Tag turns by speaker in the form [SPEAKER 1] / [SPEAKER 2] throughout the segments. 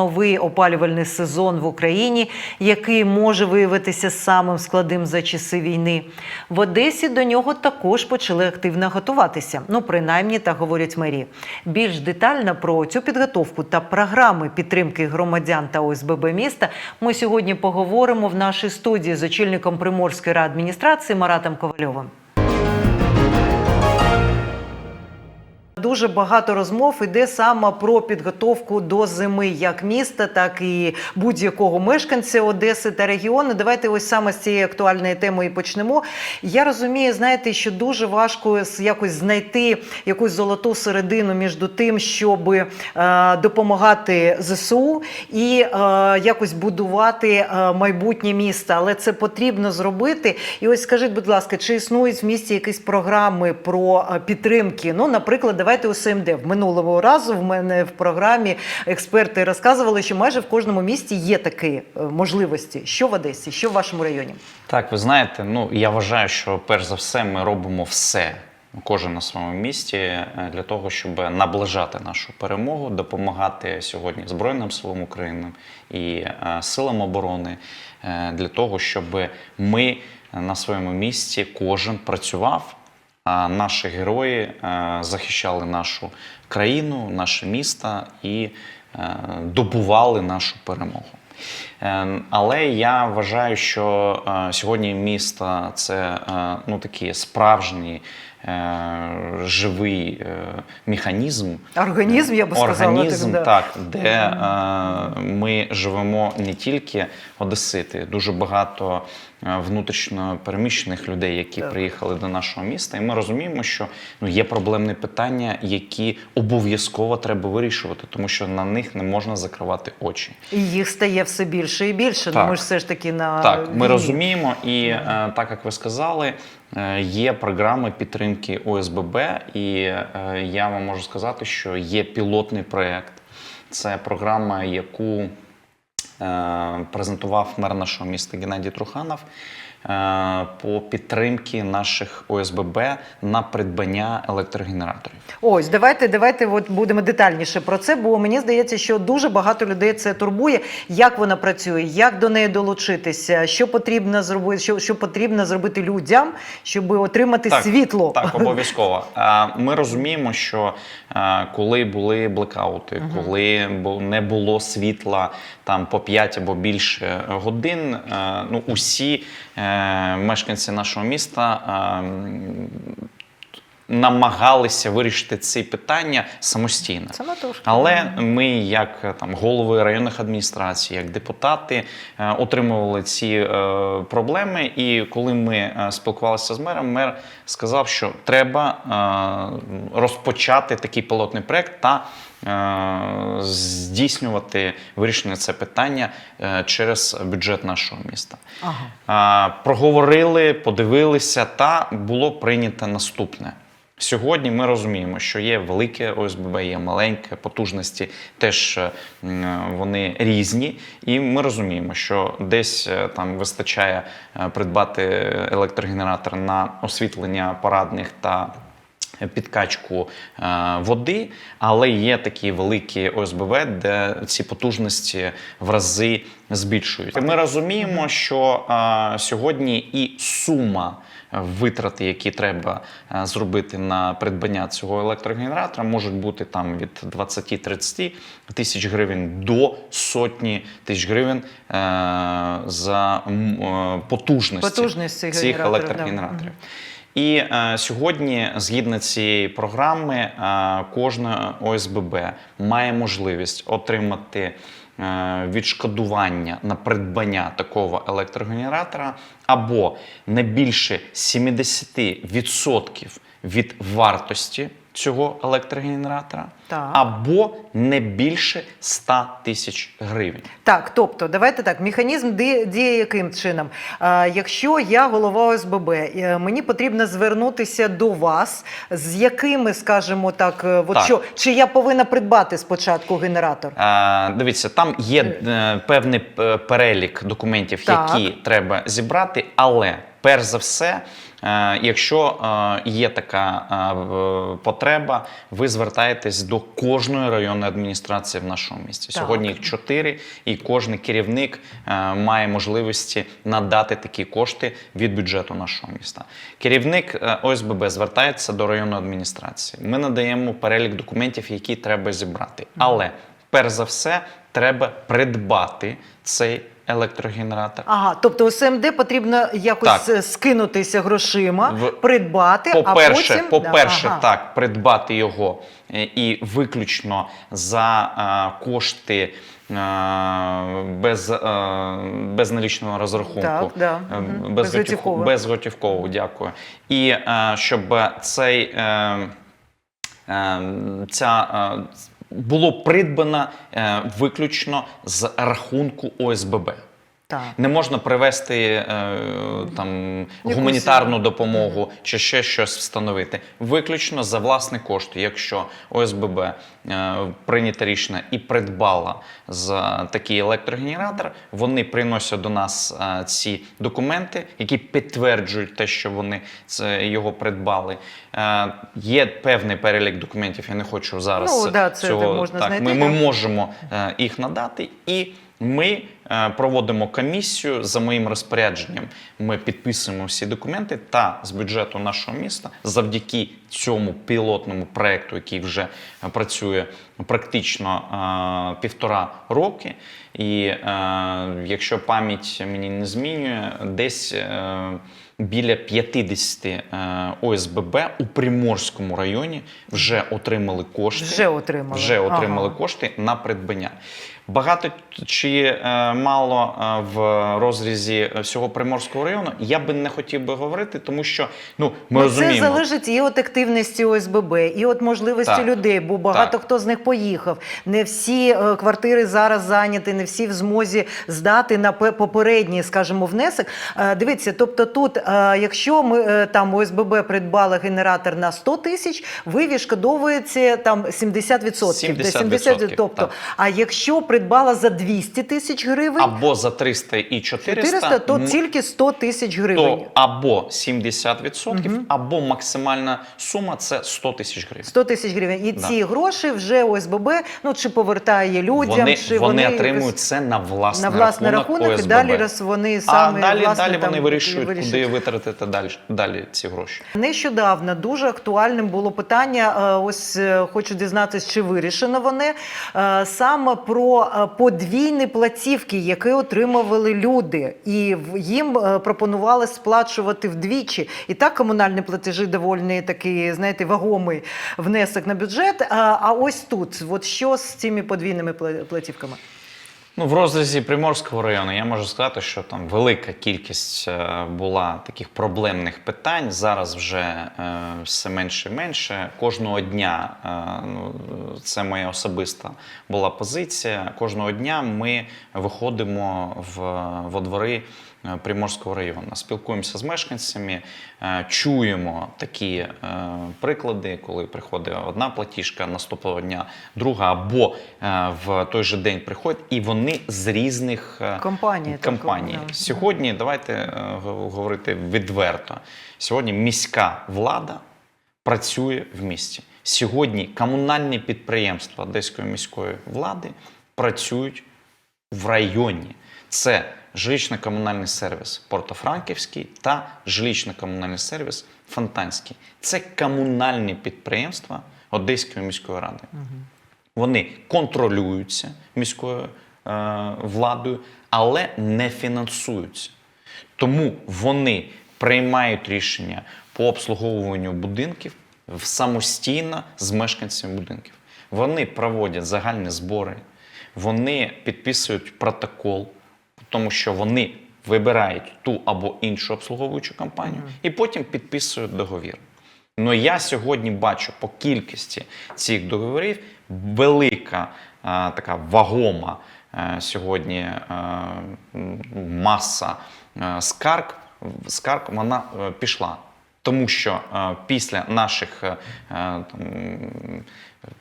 [SPEAKER 1] новий опалювальний сезон в Україні, який може виявитися самим складним за часи війни. В Одесі до нього також почали активно готуватися. Ну, принаймні, так говорять мері. Більш детально про цю підготовку та програми підтримки громадян та ОСББ міста ми сьогодні поговоримо в нашій студії з очільником Приморської адміністрації Маратом Ковальовим. Дуже багато розмов іде саме про підготовку до зими як міста, так і будь-якого мешканця Одеси та регіону. Давайте ось саме з цієї актуальної теми і почнемо. Я розумію, знаєте, що дуже важко якось знайти якусь золоту середину між тим, щоб е, допомагати ЗСУ і е, якось будувати е, майбутнє міста. Але це потрібно зробити. І ось скажіть, будь ласка, чи існують в місті якісь програми про е, підтримки? Ну, наприклад, давайте у СМД. В минулого разу в мене в програмі експерти розказували, що майже в кожному місті є такі е, можливості. Що в Одесі, що в вашому районі?
[SPEAKER 2] Так, ви знаєте, ну я вважаю, що перш за все ми робимо все, кожен на своєму місці, е, для того, щоб наближати нашу перемогу, допомагати сьогодні Збройним силам України і е, силам оборони для того, щоб ми на своєму місці кожен працював. Наші герої е, захищали нашу країну, наше місто і е, добували нашу перемогу. Е, Але я вважаю, що сьогодні місто це ну, такі справжній е, живий е, механізм.
[SPEAKER 1] Організм, я би сказала.
[SPEAKER 2] Організм,
[SPEAKER 1] так,
[SPEAKER 2] так, де е, ми живемо не тільки одесити, дуже багато е, внутрішньо переміщених людей, які
[SPEAKER 1] Так.
[SPEAKER 2] приїхали до нашого міста, і ми розуміємо, що ну, є проблемні питання, які обов'язково треба вирішувати, тому що на них не можна закривати очі.
[SPEAKER 1] І їх стає все більше і більше.
[SPEAKER 2] Так.
[SPEAKER 1] Ну, ми ж все ж таки на
[SPEAKER 2] Так, ми розуміємо, і е, так як ви сказали, е, є програми підтримки ОСББ, і е, я вам можу сказати, що є пілотний проєкт. Це програма, яку е, презентував мер нашого міста Геннадій Труханов е, по підтримки наших ОСББ на придбання електрогенераторів.
[SPEAKER 1] Ось, давайте, давайте от будемо детальніше про це, бо мені здається, що дуже багато людей це турбує. Як вона працює, як до неї долучитися, що потрібно зробити, що, що потрібно зробити людям, щоб отримати світло.
[SPEAKER 2] Так, обов'язково. Е, Ми розуміємо, що е, коли були блекаути, коли не було світла там по 5 або більше годин, е, ну усі е, мешканці нашого міста. е, Намагалися вирішити ці питання самостійно.
[SPEAKER 1] Самотужки.
[SPEAKER 2] Але ми, як там голови районних адміністрацій, як депутати, е, отримували ці е, проблеми. І коли ми е, спілкувалися з мером, мер сказав, що треба е, розпочати такий пілотний проект та здійснювати вирішення це питання е, через бюджет нашого міста.
[SPEAKER 1] Ага.
[SPEAKER 2] Проговорили, подивилися, та було прийнято наступне. Сьогодні ми розуміємо, що є велике ОСББ, є маленьке, потужності теж е, вони різні. І ми розуміємо, що десь е, там вистачає е, придбати електрогенератор на освітлення парадних та підкачку е, води, але є такі великі ОСБВ, де ці потужності в рази збільшують. Ми розуміємо, що е, сьогодні і сума витрати, які треба е, зробити на придбання цього електрогенератора, можуть бути там від 20-30 тисяч гривень до сотні тисяч гривень за потужності,
[SPEAKER 1] Потужність цих
[SPEAKER 2] цих
[SPEAKER 1] генераторів, да.
[SPEAKER 2] І е, сьогодні, згідно цієї програми, е, кожна ОСББ має можливість отримати е, відшкодування на придбання такого електрогенератора або не більше 70% від вартості цього електрогенератора,
[SPEAKER 1] Так.
[SPEAKER 2] або не більше 100 тисяч гривень.
[SPEAKER 1] Так, тобто, давайте так. Механізм діє яким чином? А, якщо я голова ОСББ, е, мені потрібно звернутися до вас, з якими, скажімо так, е, от
[SPEAKER 2] Так.
[SPEAKER 1] що чи я повинна придбати спочатку генератор?
[SPEAKER 2] Е, Дивіться, там є е, певний е, перелік документів,
[SPEAKER 1] Так.
[SPEAKER 2] які треба зібрати, але перш за все, е, якщо е, є така е, потреба, ви звертаєтесь до кожної районної адміністрації в нашому місті.
[SPEAKER 1] Так.
[SPEAKER 2] Сьогодні їх чотири, і кожен керівник е, має можливості надати такі кошти від бюджету нашого міста. Керівник е, ОСББ звертається до районної адміністрації. Ми надаємо перелік документів, які треба зібрати. Але перш за все, треба придбати цей електрогенератор.
[SPEAKER 1] Ага, тобто у СМД потрібно якось
[SPEAKER 2] Так.
[SPEAKER 1] е, скинутися грошима,
[SPEAKER 2] В-
[SPEAKER 1] придбати,
[SPEAKER 2] По-перше,
[SPEAKER 1] а потім
[SPEAKER 2] по-перше,
[SPEAKER 1] ага.
[SPEAKER 2] так, придбати його е, і виключно за е, кошти без, безналічного розрахунку.
[SPEAKER 1] Так, да, мгм.
[SPEAKER 2] безготів-
[SPEAKER 1] Безготівково.
[SPEAKER 2] безготівково, дякую. І щоб цей. Ця було придбано е, виключно з рахунку ОСББ.
[SPEAKER 1] Так.
[SPEAKER 2] Не можна привести е, там гуманітарну допомогу чи ще щось встановити. Виключно за власні кошти. Якщо ОСББ е, прийнято рішення і придбала за такий електрогенератор, вони приносять до нас е, ці документи, які підтверджують те, що вони це його придбали. Е, є певний перелік документів. Я не хочу зараз
[SPEAKER 1] Ну, да, це
[SPEAKER 2] цього
[SPEAKER 1] можна
[SPEAKER 2] так.
[SPEAKER 1] знайти,
[SPEAKER 2] Ми, ми можемо е, їх надати і. Ми е, проводимо комісію за моїм розпорядженням. Ми підписуємо всі документи та з бюджету нашого міста завдяки цьому пілотному проекту, який вже працює практично е, півтора роки. І е, якщо пам'ять мені не змінює, десь біля 50 е, ОСББ у Приморському районі вже отримали кошти.
[SPEAKER 1] Вже отримали.
[SPEAKER 2] Вже отримали
[SPEAKER 1] Ага.
[SPEAKER 2] кошти на придбання. Багато чи е, мало е, в розрізі всього Приморського району, я би не хотів би говорити, тому що ну ми
[SPEAKER 1] Ну,
[SPEAKER 2] розуміємо.
[SPEAKER 1] Це залежить і від активності ОСББ, і від можливості
[SPEAKER 2] Так.
[SPEAKER 1] людей, бо багато
[SPEAKER 2] Так.
[SPEAKER 1] хто з них поїхав. Не всі е, квартири зараз зайняті, не всі в змозі здати на попередній, скажімо, внесок. Е, Дивіться, тобто тут, е, якщо ми е, там ОСББ придбали генератор на 100 тисяч, ви відшкодовуєте там 70%. де
[SPEAKER 2] 70%,
[SPEAKER 1] тобто,
[SPEAKER 2] так.
[SPEAKER 1] а якщо придбала за 200 тисяч гривень,
[SPEAKER 2] або за 300 і 400,
[SPEAKER 1] 400, то
[SPEAKER 2] м-
[SPEAKER 1] тільки 100 тисяч гривень.
[SPEAKER 2] то або 70%, або максимальна сума це 100 тисяч гривень.
[SPEAKER 1] 100 тисяч гривень. І
[SPEAKER 2] Да.
[SPEAKER 1] ці гроші вже ОСББ ну чи повертає людям,
[SPEAKER 2] Вони,
[SPEAKER 1] чи
[SPEAKER 2] вони
[SPEAKER 1] вони
[SPEAKER 2] отримують
[SPEAKER 1] якось
[SPEAKER 2] це на власний
[SPEAKER 1] на власний
[SPEAKER 2] рахунок,
[SPEAKER 1] рахунок, і
[SPEAKER 2] ОСББ.
[SPEAKER 1] далі раз вони
[SPEAKER 2] а далі,
[SPEAKER 1] власне,
[SPEAKER 2] далі
[SPEAKER 1] там
[SPEAKER 2] вони вирішують,
[SPEAKER 1] вирішують.
[SPEAKER 2] куди витратити далі, далі ці гроші.
[SPEAKER 1] Нещодавно дуже актуальним було питання. е, Ось е, хочу дізнатися, чи вирішено вони е, саме про е, подвійні платівки, які отримували люди, і їм е, пропонували сплачувати вдвічі. І так комунальні платежі доволі такий, знаєте, вагомий внесок на бюджет. А, а ось тут, от що з цими подвійними пла- платівками?
[SPEAKER 2] Ну, в розрізі Приморського району я можу сказати, що там велика кількість е, була таких проблемних питань. Зараз вже е, все менше і менше. Кожного дня, е, ну, це моя особиста була позиція. Кожного дня ми виходимо в, во двори Приморського району, спілкуємося з мешканцями, е, чуємо такі е, приклади, коли приходить одна платіжка, наступного дня друга, або е, в той же день приходять, і вони з різних е,
[SPEAKER 1] Компаній,
[SPEAKER 2] компаній. Сьогодні давайте е, говорити відверто. Сьогодні міська влада працює в місті. Сьогодні комунальні підприємства Одеської міської влади працюють в районі. Це жилищно-комунальний сервіс Портофранківський та жилищно-комунальний сервіс Фонтанський. Це комунальні підприємства Одеської міської ради. Вони контролюються міською е, владою, але не фінансуються. Тому вони приймають рішення по обслуговуванню будинків самостійно з мешканцями будинків. Вони проводять загальні збори, вони підписують протокол, тому що вони вибирають ту або іншу обслуговуючу компанію і потім підписують договір. Ну я сьогодні бачу по кількості цих договорів велика е, така вагома е, сьогодні е, м, маса е, скарг. Скарг вона е, пішла. Тому що е, після наших е, е, там,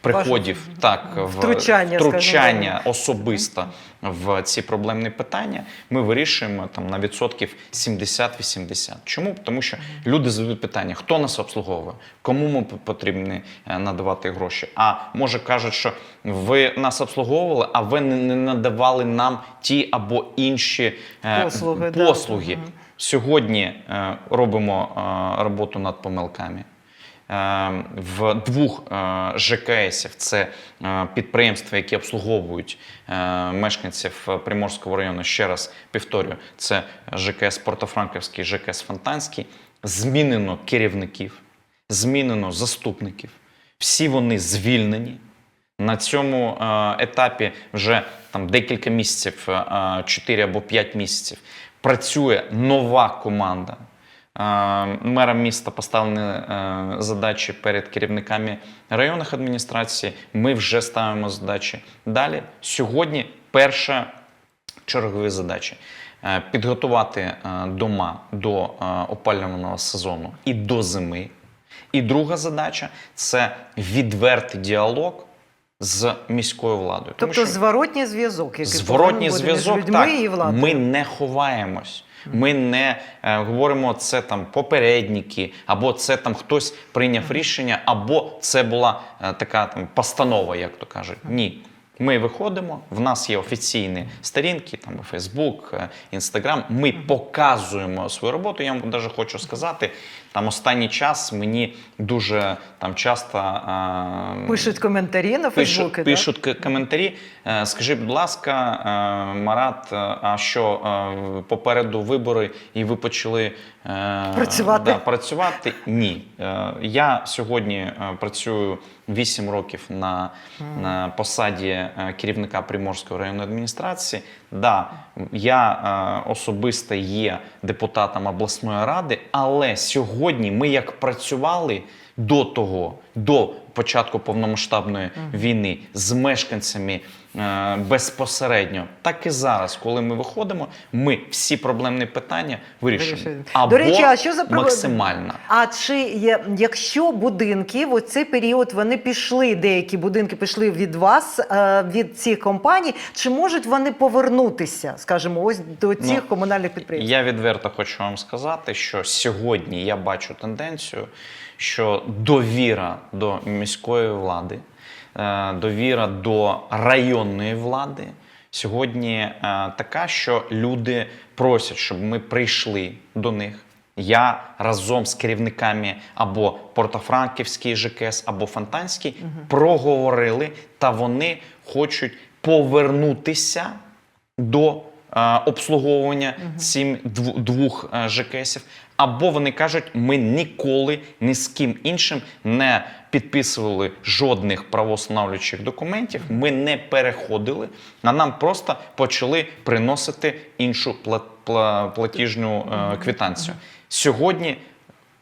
[SPEAKER 2] приходів, так в
[SPEAKER 1] Втручання,
[SPEAKER 2] втручання
[SPEAKER 1] скажімо.
[SPEAKER 2] особисто в ці проблемні питання, ми вирішуємо там на відсотків 70-80. Чому? Тому що люди задають питання: хто нас обслуговує, кому ми потрібні е, надавати гроші. А може кажуть, що ви нас обслуговували, а ви не надавали нам ті або інші е,
[SPEAKER 1] Послуги, да.
[SPEAKER 2] послуги. Сьогодні е, робимо роботу над помилками. Е, В двох е, ЖКСів це е, підприємства, які обслуговують мешканців Приморського району. Ще раз повторюю, це ЖКС Портофранківський, ЖКС Фонтанський. Змінено керівників, змінено заступників. Всі вони звільнені. На цьому етапі вже там декілька місяців, 4 або 5 місяців, працює нова команда. Е, Мерам міста поставлені е, задачі перед керівниками районних адміністрацій. Ми вже ставимо задачі. Далі сьогодні перша чергові задачі. Е, Підготувати дома до опалювального сезону і до зими. І друга задача це відвертий діалог з міською владою. Тому
[SPEAKER 1] Тобто
[SPEAKER 2] що
[SPEAKER 1] зворотній зв'язок, який
[SPEAKER 2] зворотній зв'язок, так,
[SPEAKER 1] і владою.
[SPEAKER 2] ми не ховаємось. Ми не е, говоримо, це там попередники, або це там хтось прийняв рішення, або це була е, така там постанова, як то кажуть. Ні. Ми виходимо, в нас є офіційні сторінки, там Фейсбук, Інстаграм. Ми показуємо свою роботу. Я вам навіть хочу сказати, там останній час мені дуже там часто е,
[SPEAKER 1] Пишуть коментарі на Фейсбуці.
[SPEAKER 2] Пишуть,
[SPEAKER 1] так?
[SPEAKER 2] коментарі. Е, Скажи, будь ласка, е, Марат, е, а що е, попереду вибори, і ви почали е,
[SPEAKER 1] Працювати?
[SPEAKER 2] Да, працювати? Ні. Е, Я сьогодні е, працюю 8 років на, на посаді е, керівника Приморської районної адміністрації. Да, я е, особисто є депутатом обласної ради, але сьогодні ми як працювали до того, до початку повномасштабної війни з мешканцями безпосередньо, так і зараз, коли ми виходимо, ми всі проблемні питання.
[SPEAKER 1] Вирішуємо.
[SPEAKER 2] Або
[SPEAKER 1] До речі, а що за прив-
[SPEAKER 2] максимально.
[SPEAKER 1] А чи є, якщо будинки в цей період вони пішли, деякі будинки пішли від вас, е, від цих компаній, чи можуть вони повернутися, скажімо, ось до цих
[SPEAKER 2] Ну,
[SPEAKER 1] комунальних підприємств?
[SPEAKER 2] Я відверто хочу вам сказати, що сьогодні я бачу тенденцію, що довіра до міської влади, е, довіра до районної влади сьогодні е, така, що люди просять, щоб ми прийшли до них. Я разом з керівниками або Портофранківський ЖКС, або Фонтанський проговорили, та вони хочуть повернутися до е, обслуговування цим дв- двох е, ЖКСів. Або вони кажуть, ми ніколи ні з ким іншим не підписували жодних правоустанавлюючих документів. Ми не переходили, а нам просто почали приносити іншу пла- пла- платіжну е, квитанцію. Сьогодні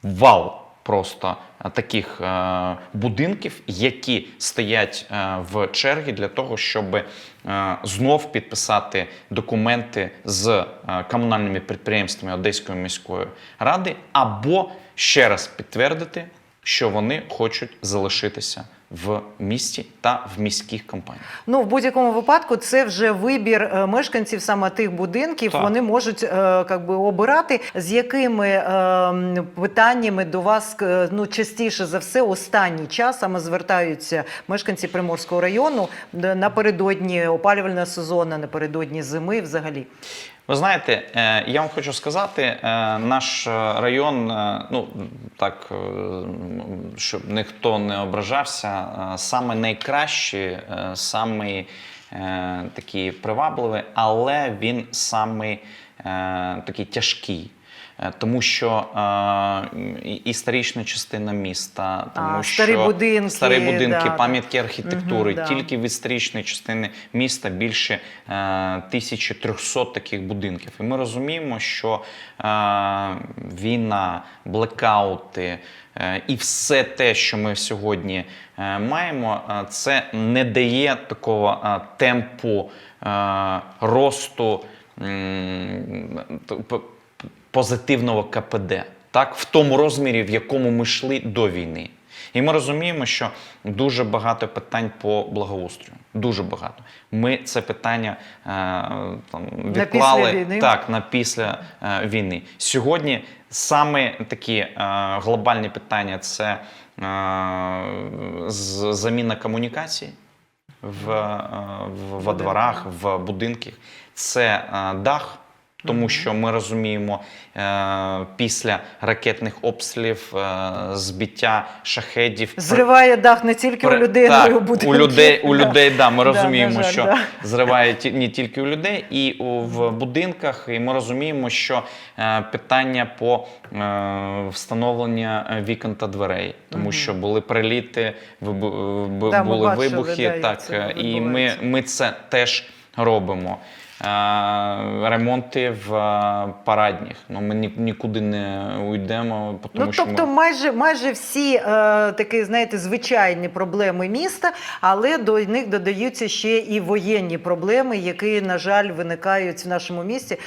[SPEAKER 2] вал просто е, таких е, будинків, які стоять е, в чергі для того, щоб знов підписати документи з комунальними підприємствами Одеської міської ради, або ще раз підтвердити, що вони хочуть залишитися в місті та в міських компаніях.
[SPEAKER 1] Ну, в будь-якому випадку, це вже вибір е, мешканців саме тих будинків.
[SPEAKER 2] Так.
[SPEAKER 1] Вони можуть е, как би, обирати, з якими е, питаннями до вас е, ну, частіше за все останній час саме звертаються мешканці Приморського району напередодні опалювального сезону, напередодні зими взагалі.
[SPEAKER 2] Ви знаєте, е, я вам хочу сказати, е, наш е, район, ну так, щоб ніхто не ображався, саме найкращий, е, саме такі такий привабливий, але він саме такий тяжкий. Е, Тому що е, історична частина міста, тому
[SPEAKER 1] А,
[SPEAKER 2] що
[SPEAKER 1] старі будинки,
[SPEAKER 2] старі будинки,
[SPEAKER 1] да,
[SPEAKER 2] пам'ятки архітектури,
[SPEAKER 1] Мгм, да.
[SPEAKER 2] тільки від історичної частини міста більше е, 1300 таких будинків. І ми розуміємо, що е, війна, блекаути е, і все те, що ми сьогодні е, маємо, е, це не дає такого е, темпу е, росту. п- позитивного КПД, так, в тому розмірі, в якому ми йшли до війни. І ми розуміємо, що дуже багато питань по благоустрою. Дуже багато. Ми це питання е, там, відклали
[SPEAKER 1] після війни?
[SPEAKER 2] так на після е, війни. Сьогодні саме такі е, глобальні питання це е, заміна комунікацій в, е, в, во дворах, в будинках. Це е, дах. Тому що ми розуміємо, е, після ракетних обстрілів, е, збиття шахедів,
[SPEAKER 1] Зриває дах не тільки у людей, але й у будинків.
[SPEAKER 2] У людей, у людей да, ми розуміємо, що
[SPEAKER 1] да.
[SPEAKER 2] зриває не тільки у людей, і у, в будинках. І ми розуміємо, що е, питання по е, встановлення е, вікон та дверей, тому що були приліти, були
[SPEAKER 1] бачили,
[SPEAKER 2] вибухи.
[SPEAKER 1] да,
[SPEAKER 2] так, і ми, ми це теж робимо. Е, Ремонти в е, парадніх. Ну ми ні- нікуди не уйдемо, тому
[SPEAKER 1] Ну,
[SPEAKER 2] що
[SPEAKER 1] тобто,
[SPEAKER 2] ми...
[SPEAKER 1] майже майже всі е, такі, знаєте, звичайні проблеми міста, але до них додаються ще і воєнні проблеми, які, на жаль, виникають в нашому місті.